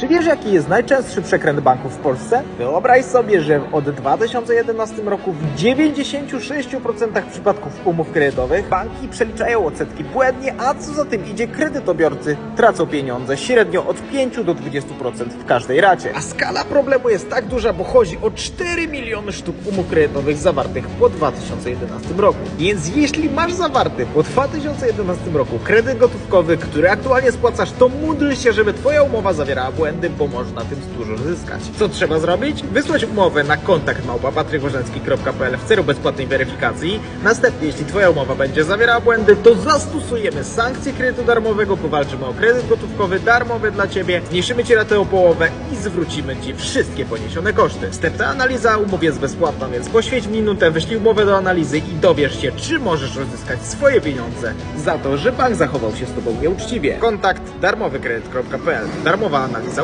Czy wiesz, jaki jest najczęstszy przekręt banków w Polsce? Wyobraź sobie, że od 2011 roku w 96% przypadków umów kredytowych banki przeliczają odsetki błędnie, a co za tym idzie, kredytobiorcy tracą pieniądze średnio od 5 do 20% w każdej racie. A skala problemu jest tak duża, bo chodzi o 4 miliony sztuk umów kredytowych zawartych po 2011 roku. Więc jeśli masz zawarty po 2011 roku kredyt gotówkowy, który aktualnie spłacasz, to módl się, żeby twoja umowa zawierała błędy, bo można tym dużo zyskać. Co trzeba zrobić? Wysłać umowę na kontakt małpa.patrykworzęcki.pl w celu bezpłatnej weryfikacji. Następnie, jeśli twoja umowa będzie zawierała błędy, to zastosujemy sankcje kredytu darmowego, powalczymy o kredyt gotówkowy darmowy dla ciebie, zmniejszymy ci ratę o połowę i zwrócimy ci wszystkie poniesione koszty. Wstępna analiza umów jest bezpłatna, więc poświęć minutę, wyślij umowę do analizy i dowiesz się, czy możesz odzyskać swoje pieniądze za to, że bank zachował się z tobą nieuczciwie. Kontakt darmowykredyt.pl Darmowa analiza